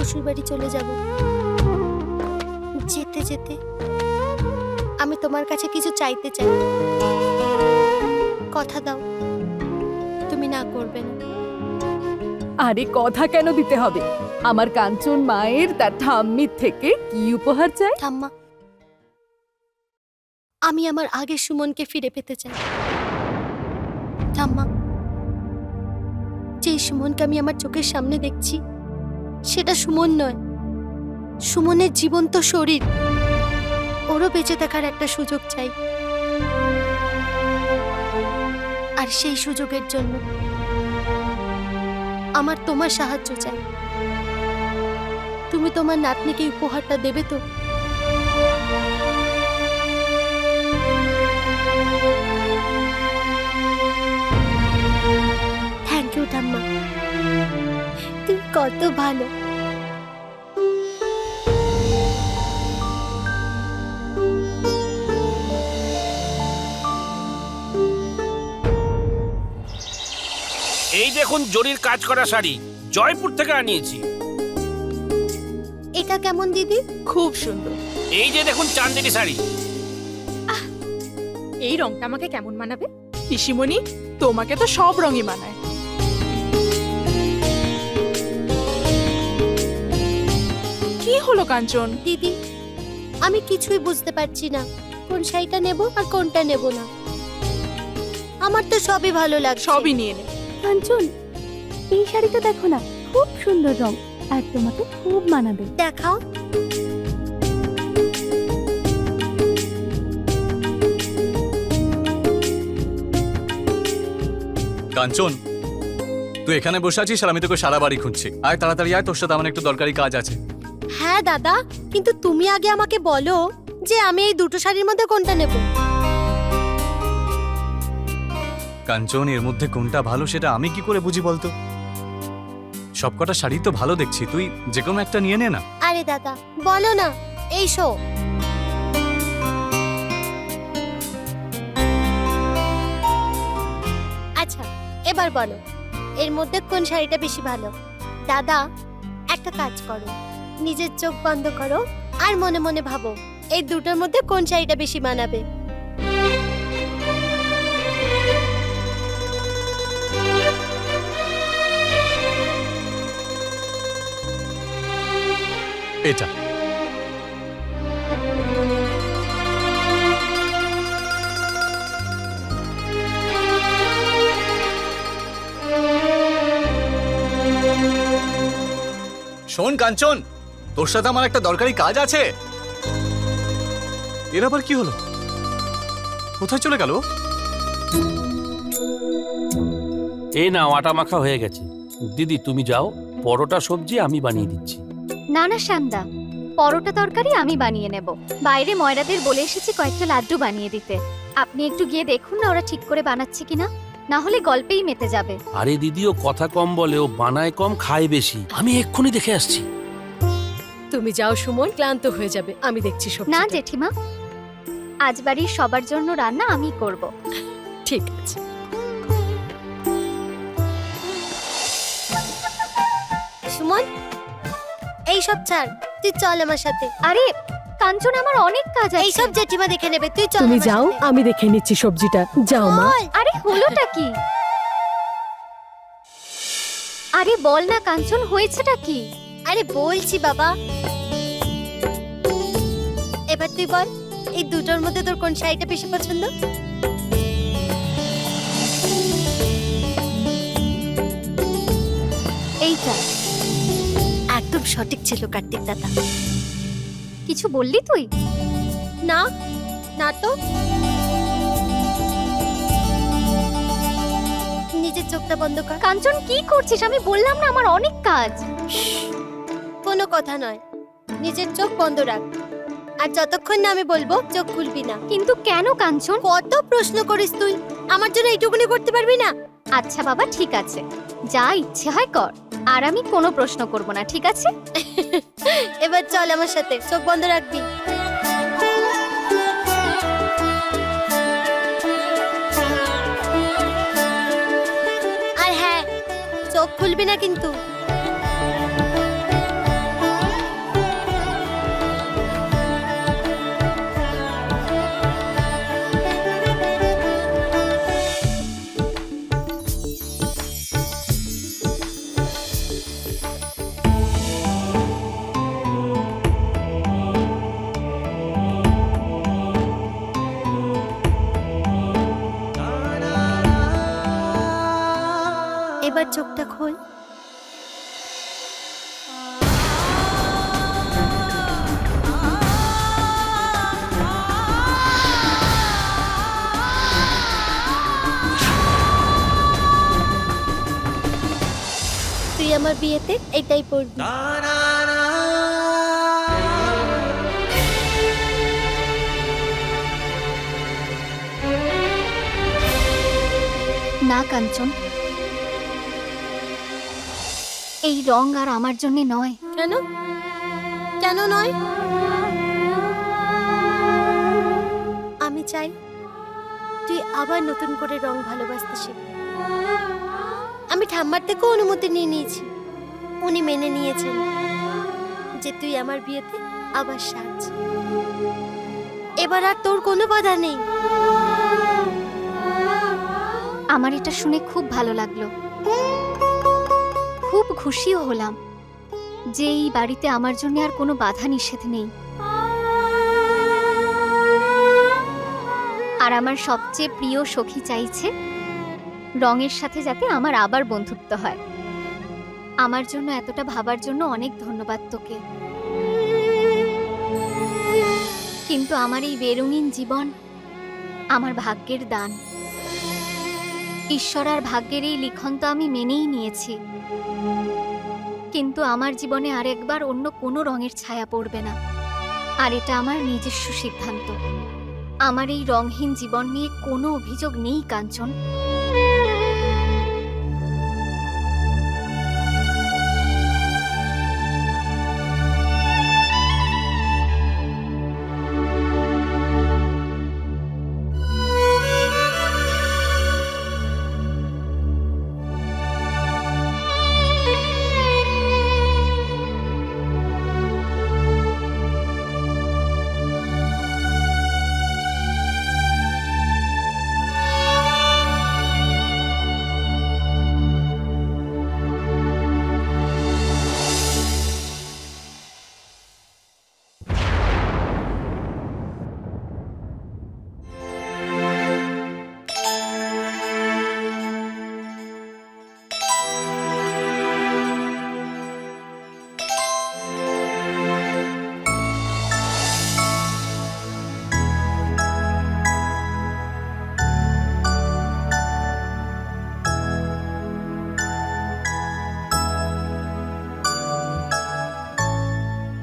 শ্বশুর বাড়ি চলে যাব। যেতে যেতে আমি তোমার কাছে কিছু চাইতে চাই। কথা দাও। তুমি না করবে না। আরে কথা কেন দিতে হবে? আমার কাঞ্চন মায়ের তার ঠাম্মির থেকে কি উপহার চাই? ঠাম্মা আমি আমার আগের সুমনকে ফিরে পেতে চাই। ঠাম্মা যে সুমনকে আমি আমার চোখের সামনে দেখছি সেটা সুমন নয়। সুমনের জীবন্ত শরীর। ওরও বেঁচে থাকার একটা সুযোগ চাই। আর সেই সুযোগের জন্য আমার তোমার সাহায্য চাই। তুমি তোমার নাতনিকে উপহারটা দেবে তো? থ্যাংক ইউ ঠাম্মা। কত ভালো। এই দেখুন জরির কাজ করা শাড়ি জয়পুর থেকে আনিয়েছি। এটা কেমন দিদি? খুব সুন্দর। এই যে দেখুন চান্দেরি শাড়ি। এই রংটা আমাকে কেমন মানাবে? পিসিমণি তোমাকে তো সব রঙই মানায়। হলো কাঞ্চন? দিদি আমি কিছুই বুঝতে পারছি না। কোন শাড়িটা নেব আর কোনটা নেব না। আমার তো সবই ভালো লাগছে। সবই নিয়ে নে। কাঞ্চন এই শাড়িটা দেখো না খুব সুন্দর রং আর তোমাকে খুব মানাবে। দেখাও। কাঞ্চন তুই এখানে বসে আছিস আর আমি তোকে সারা বাড়ি খুঁজছি। আয় তাড়াতাড়ি আয় তোর সাথে আমার একটু দরকারি কাজ আছে। হ্যাঁ দাদা কিন্তু তুমি আগে আমাকে বলো যে আমি এই দুটো শাড়ির মধ্যে কোনটা নেব। কাঞ্চন এর মধ্যে কোনটা ভালো সেটা আমি কি করে বুঝি বলতো? সবকটা শাড়ি তো ভালো দেখছি তুই যে কোনো একটা নিয়ে নে না। আরে দাদা বলো না এই শো। আচ্ছা এবার বলো এর মধ্যে কোন শাড়িটা বেশি ভালো? দাদা একটা কাজ করো। নিজের চোখ বন্ধ করো আর মনে মনে ভাবো এই দুটোর মধ্যে কোন শাড়িটা বেশি মানাবে? এটা। শোন কাঞ্চন। তোর সাথে আমার একটা দরকারি কাজ আছে। এর আবার কি হলো? কোথায় চলে গেল? এই না আটা মাখা হয়ে গেছে। দিদি তুমি যাও পরোটা সবজি আমি বানিয়ে দিচ্ছি। না না শ্যামদা পরোটা তরকারি আমি বানিয়ে নেব। বাইরে ময়রাদের বলে এসেছি কয়েকটা লাড্ডু বানিয়ে দিতে। আপনি একটু গিয়ে দেখুন না ওরা ঠিক করে বানাচ্ছে কিনা। না হলে গল্পেই মেতে যাবে। আরে দিদি ও কথা কম বলে ও বানায় কম খায় বেশি। আমি এক্ষুনি দেখে আসছি। তুমি যাও সুমন ক্লান্ত হয়ে যাবে। আমি দেখছি সব না জেঠিমা আজ বাড়ির সবার জন্য রান্না আমি করব। ঠিক আছে। সুমন এই সব ছাড় তুই চল আমার সাথে। আরে কাঞ্চন আমার অনেক কাজ আছে এই সব জেঠিমা দেখে নেবে তুই চল তুমি আমার যাও সাথে। আমি দেখে নিচ্ছি সবজিটা। যাও মা। চল। আরে হলোটা কি? আরে বল না কাঞ্চন হয়েছেটা কি? আরে বলছি বাবা। এবার তুই বল, এই দুটোর মধ্যে তোর কোন শাড়িটা বেশি পছন্দ? এইটা। একদম সঠিক ছিল কার্তিক দাদা। কিছু বললি তুই? না না তো। নিজের চোখটা বন্ধ কর। কাঞ্চন, কি করছিস? আমি বললাম না, আমার অনেক কাজ। কোনো কথা নয়। নিজের চোখ বন্ধ রাখ। আর যতক্ষণ না আমি বলব চোখ খুলবি না। কিন্তু কেন কাঞ্চন? কত প্রশ্ন করিস তুই? আমার জন্য এইটুকুনি করতে পারবি না? আচ্ছা বাবা ঠিক আছে। যা ইচ্ছে হয় কর। আর আমি কোনো প্রশ্ন করব না ঠিক আছে? এবার চল আমার সাথে চোখ বন্ধ রাখবি। আর হ্যাঁ চোখ খুলবি না কিন্তু। আমার বিয়েতে এটাই পড়বি না কাঞ্চন। এই রং আর আমার জন্য নয়। কেন? কেন নয়? আমি চাই তুই আবার নতুন করে রং ভালোবাসতে শিখ। ঠাম্মার থেকেও অনুমতি নিয়ে নিয়েছি। উনি মেনে নিয়েছেন যে তুই আমার বিয়েতে আবার সাজ এবার আর তোর কোনো বাধা নেই। আমার এটা শুনে খুব ভালো লাগল। খুব খুশিও হলাম যে এই বাড়িতে আমার জন্য আর কোনো বাধা নিষেধ নেই। আর আমার সবচেয়ে প্রিয় সখী চাইছে রঙের সাথে যাতে আমার আবার বন্ধুত্ব হয়। আমার জন্য এতটা ভাবার জন্য অনেক ধন্যবাদ তোকে। কিন্তু আমার এই বেরঙিন জীবন আমার ভাগ্যের দান। ঈশ্বর আর ভাগ্যের এই লিখন তো আমি মেনেই নিয়েছি। কিন্তু আমার জীবনে আর একবার অন্য কোনো রঙের ছায়া পড়বে না। আর এটা আমার নিজস্ব সিদ্ধান্ত। আমার এই রংহীন জীবন নিয়ে কোনো অভিযোগ নেই, কাঞ্চন।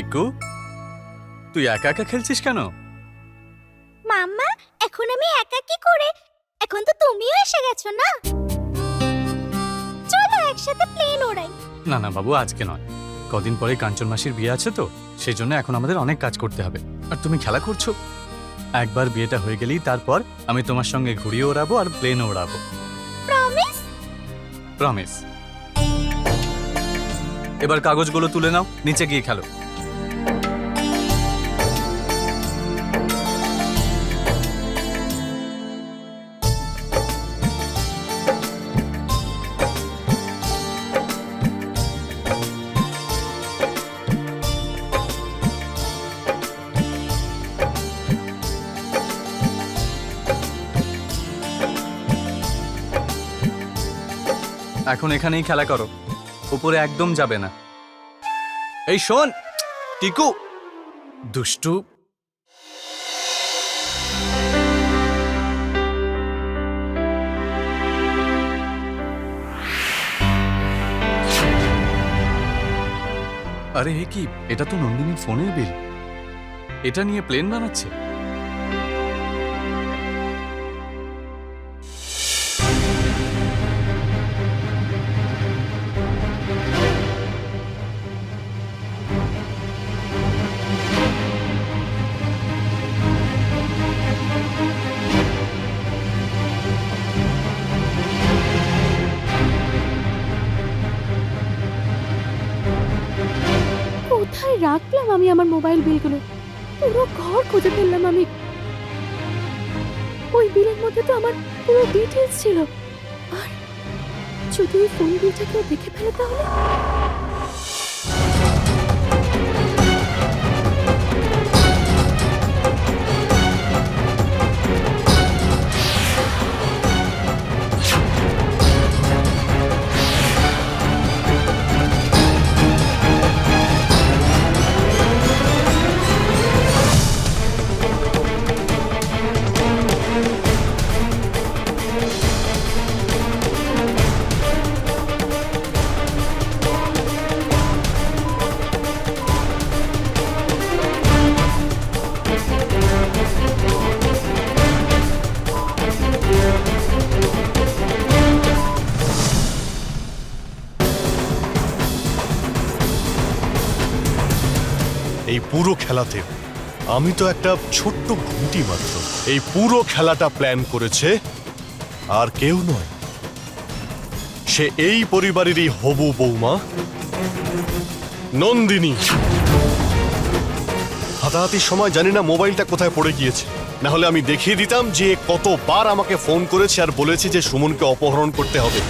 টিক্কু তুই একা একা খেলছিস কেন? মাম্মা এখন আমি একা কি করে? এখন তো তুমিও এসে গেছো না? চলো একসাথে প্লেন ওড়াই। না না বাবু আজকে নয়। কদিন পরে কাঞ্চন মাসির বিয়ে আছে তো সেই জন্য এখন আমাদের অনেক কাজ করতে হবে। আর তুমি খেলা করছ? একবার বিয়েটা হয়ে গেলেই তারপর আমি তোমার সঙ্গে ঘুরিয়ে ওড়াবো আর প্লেন ওড়াবো। প্রমিস প্রমিস এবার কাগজগুলো তুলে নাও নিচে গিয়ে খেলো। এখন এখানেই খেলা করো। উপরে একদম যাবে না। এই শোন, টিকু। দুষ্টু। আরে, এ কি? এটা তো নন্দিনীর ফোনের বিল। এটা নিয়ে প্লেন বানাচ্ছে? রাখলাম আমি আমার মোবাইল বিলগুলো। পুরো ঘর খুঁজে ফেললাম আমি। ওই বিলের মধ্যে তো আমার পুরো ডিটেলস ছিল। আর যদি ওই ফোন বিলটা কেউ দেখে ফেলে তাহলে? আমি তো একটা ছোট্ট ঘুঁটি মাত্র। এই পুরো খেলাটা প্ল্যান করেছে আর কেউ নয়। সে এই পরিবারেরই হবু বৌমা, নন্দিনী। হাতাহাতির সময় জানি না মোবাইলটা কোথায় পড়ে গিয়েছে। না হলে আমি দেখিয়ে দিতাম যে কতবার আমাকে ফোন করেছে আর বলেছে যে সুমনকে অপহরণ করতে হবে।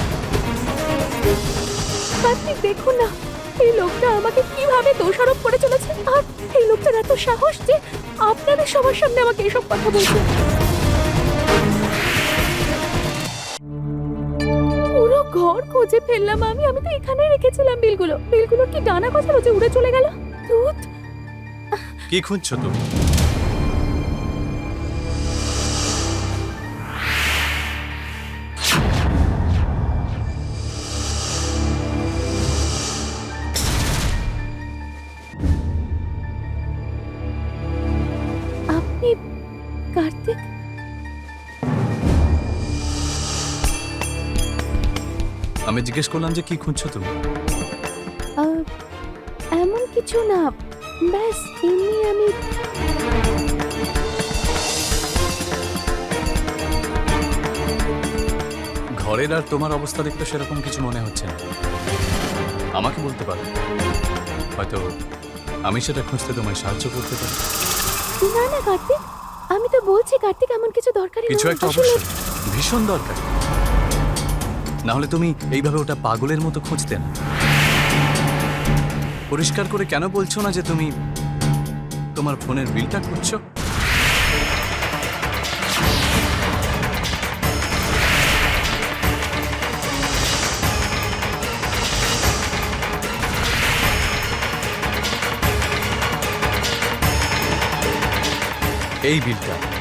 দেখুন না। এই লোকটা আমাকে কীভাবে দোষারোপ করে চলেছে? আর এই লোকটার এত সাহস যে আপনাদের সবার সামনে আমাকে এসব কথা বলছে। পুরো ঘর খুঁজে ফেললাম আমি। আমি তো এখানেই রেখেছিলাম বিলগুলো। বিলগুলোর কি ডানা কথা রোজে উড়ে চলে গেল? দুধ কি খুঁজছো তুমি? আমি জিজ্ঞেস করলাম যে কি খুঁজছো তুমি? এমন কিছু না। ব্যাস এমনি আমি ঘরের আর তোমার অবস্থা দেখতে সেরকম কিছু মনে হচ্ছে না। আমাকে বলতে পারো। হয়তো আমি সেটা খুঁজতে তোমায় সাহায্য করতে পারি। না না কার্তিক আমি তো বলছি কার্তিক এমন কিছু দরকারি কিছু একটা অবশ্যই। ভীষণ দরকার। না হলে তুমি এইভাবে ওটা পাগলের মতো খুঁজতে না। পরিষ্কার করে কেন বলছো না যে তুমি তোমার ফোনের বিলটা খুঁজছো? এই বিলটা।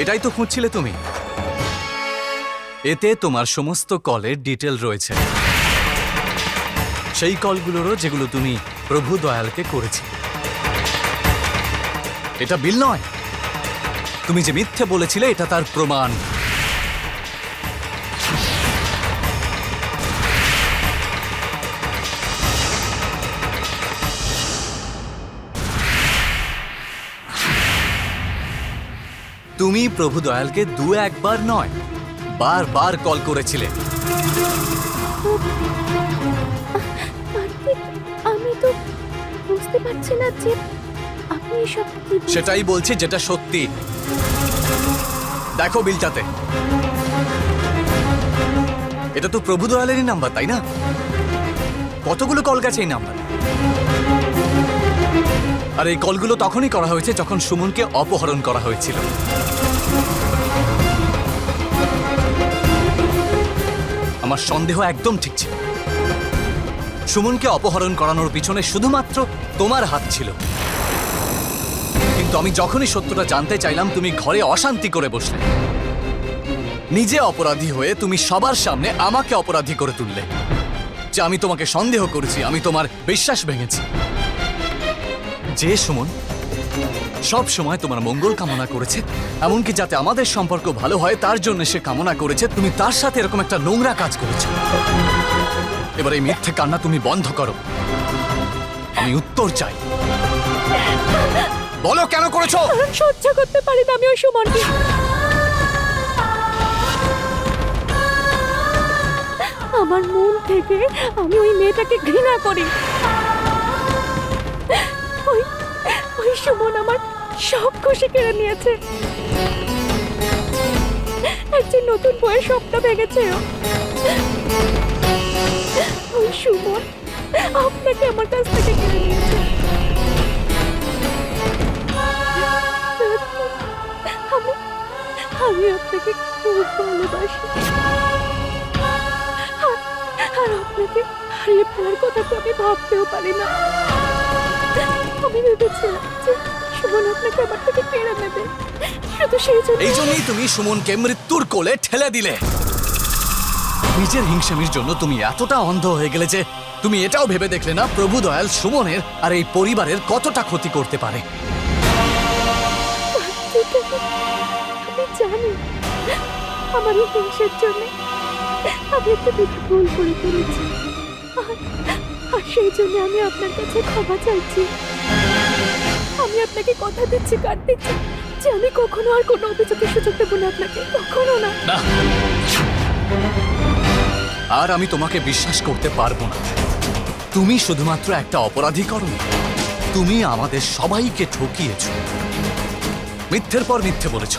এটাই তো খুঁজছিলে তুমি? এতে তোমার সমস্ত কলের ডিটেল রয়েছে। সেই কলগুলোরও যেগুলো তুমি প্রভু দয়ালকে করেছি এটা বিল নয়। তুমি যে মিথ্যে বলেছিলে, এটা তার প্রমাণ। তুমি প্রভু দয়ালকে দু একবার নয় বারবার কল করেছিলে। আমি তো বুঝতে পারছি না যে আপনি এসব সেটাই বলছি যেটা সত্যি। দেখো বিলটাতে। এটা তো প্রভু দয়ালেরই নাম্বার তাই না? কতগুলো কল গেছে এই নাম্বার? আর এই কলগুলো তখনই করা হয়েছে যখন সুমনকে অপহরণ করা হয়েছিল। আমার সন্দেহ একদম ঠিক ছিল। সুমনকে অপহরণ করানোর পিছনে শুধুমাত্র তোমার হাত ছিল। কিন্তু আমি যখনই সত্যটা জানতে চাইলাম, তুমি ঘরে অশান্তি করে বসলে। নিজে অপরাধী হয়ে তুমি সবার সামনে আমাকে অপরাধী করে তুললে। যে আমি তোমাকে সন্দেহ করেছি, আমি তোমার বিশ্বাস ভেঙেছি। যে সুমন সব সময় তোমার মঙ্গল কামনা করেছে, এমনকি যাতে আমাদের সম্পর্ক ভালো হয়, তার জন্য সে কামনা করেছে, তুমি তার সাথে এরকম একটা নোংরা কাজ করেছ। এবার এই মিথ্যে কান্না তুমি বন্ধ করো। আমি উত্তর চাই। বলো, কেন করেছ? সহ্য করতে পারি না আমি ওই সুমনকে। আমার মন থেকে আমি ওই মেয়েটাকে ঘৃণা করি। ওই সুমন আমার সব খুশি কেড়ে নিয়েছে। একজন নতুন বইয়ের স্বপ্ন ভেঙেছে ওই সুমন আপনাকে আমার কাছ থেকে কেড়ে নিয়েছে। আমি আমি আপনাকে খুব ভালোবাসি। আর- আর আপনাকে হারিয়ে ফেলার কথা তো আমি ভাবতেও পারি না। আমি ভেবেছিলাম যে সুমন আপনাকে আমার থেকে কেড়ে নেবে। শুধু সেই জন্য এই জন্যই তুমি সুমনকে মৃত্যুর কোলে ঠেলে দিলে। নিজের হিংসামির জন্য তুমি এতটা অন্ধ হয়ে গেলে যে তুমি এটাও ভেবে দেখলে না প্রভু দয়াল সুমনের আর এই পরিবারের কতটা ক্ষতি করতে পারে। জানি আমার এই হিংসার জন্য আমি একটা বড় ভুল করে ফেলেছি। আর- আর সেই জন্য আমি আপনার কাছে ক্ষমা চাইছি। আমি আপনাকে কথা দিচ্ছি, কার্তিক যে আমি কখনো আর কোনো অভিযোগের সুযোগ দেবো না আপনাকে, কখনো না। না। আর আমি তোমাকে বিশ্বাস করতে পারব না। তুমি শুধুমাত্র একটা অপরাধী করো তুমি আমাদের সবাইকে ঠকিয়েছ। মিথ্যের পর মিথ্যে বলেছ।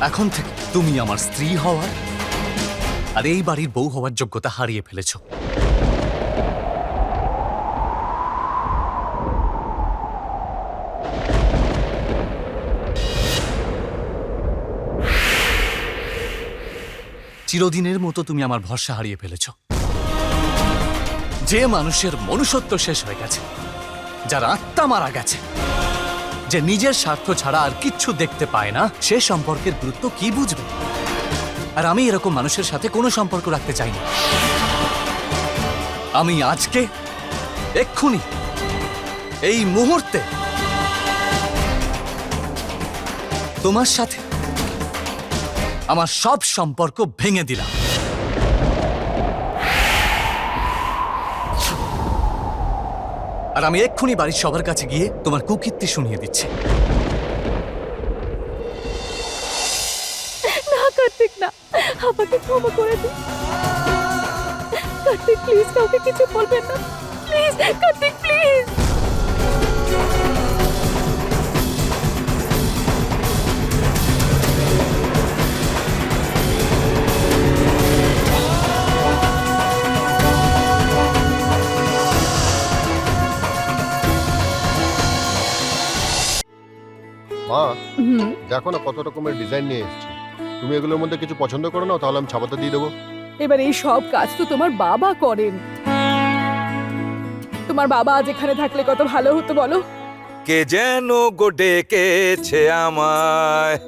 এখন থেকে তুমি আমার স্ত্রী হওয়ার আর এই বাড়ির বউ হওয়ার যোগ্যতা হারিয়ে ফেলেছ। চিরদিনের মতো তুমি আমার ভরসা হারিয়ে ফেলেছ। যে মানুষের মনুষ্যত্ব শেষ হয়ে গেছে, যার আত্মা মারা গেছে, যে নিজের স্বার্থ ছাড়া আর কিচ্ছু দেখতে পায় না, সে সম্পর্কের গুরুত্ব কি বুঝবে? আর আমি এরকম মানুষের সাথে কোনো সম্পর্ক রাখতে চাই না। আমি আজকে, এক্ষুনি, এই মুহূর্তে তোমার সাথে আমার সব সম্পর্ক ভেঙে দিলাম। আর আমি এক্ষুনি বাড়ির সবার কাছে গিয়ে তোমার কুকীর্তি শুনিয়ে দিচ্ছি। না, কার্তিক, না। করে কার্তিক প্লিজ কাউকে কিছু বলবেন না। প্লিজ কার্তিক প্লিজ মা দেখো না কত রকমের ডিজাইন নিয়ে এসেছি। তুমি এগুলোর মধ্যে কিছু পছন্দ করো না তাহলে আমি ছাপাতে দিয়ে দেবো। এবার এই সব কাজ তো তোমার বাবা করেন। তোমার বাবা আজ এখানে থাকলে কত ভালো হতো বলো? কে যেন গো ডেকেছে আমায়।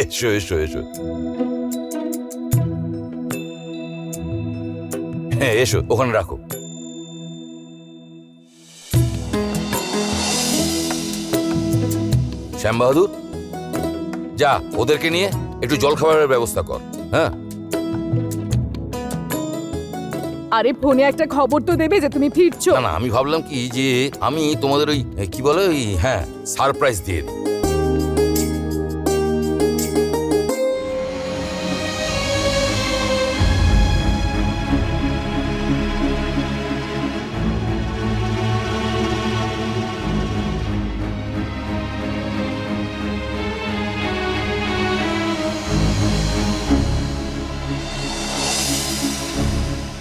এসো এসো এসো। হ্যাঁ এসো ওখানে রাখো। শ্যাম বাহাদুর যা ওদেরকে নিয়ে একটু জলখাবারের ব্যবস্থা কর হ্যাঁ? আরে ফোনে একটা খবর তো দেবে যে তুমি ফিরছো। না না আমি ভাবলাম কি যে আমি তোমাদের ওই কি বলে ওই হ্যাঁ সারপ্রাইজ দিয়ে দিই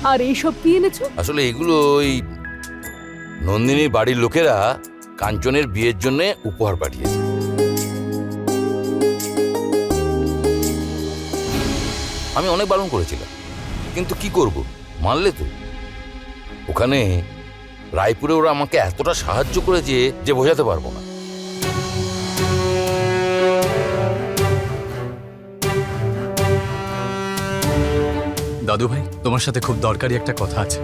আর এইসব কি এনেছো? আসলে এগুলো ওই নন্দিনীর বাড়ির লোকেরা কাঞ্চনের বিয়ের জন্য উপহার পাঠিয়েছে। আমি অনেক বারণ করেছিলাম, কিন্তু কি করব? মানলে তো। ওখানে রায়পুরে ওরা আমাকে এতটা সাহায্য করেছে যে বোঝাতে পারব না। দাদু ভাই তোমার সাথে খুব দরকারি একটা কথা আছে।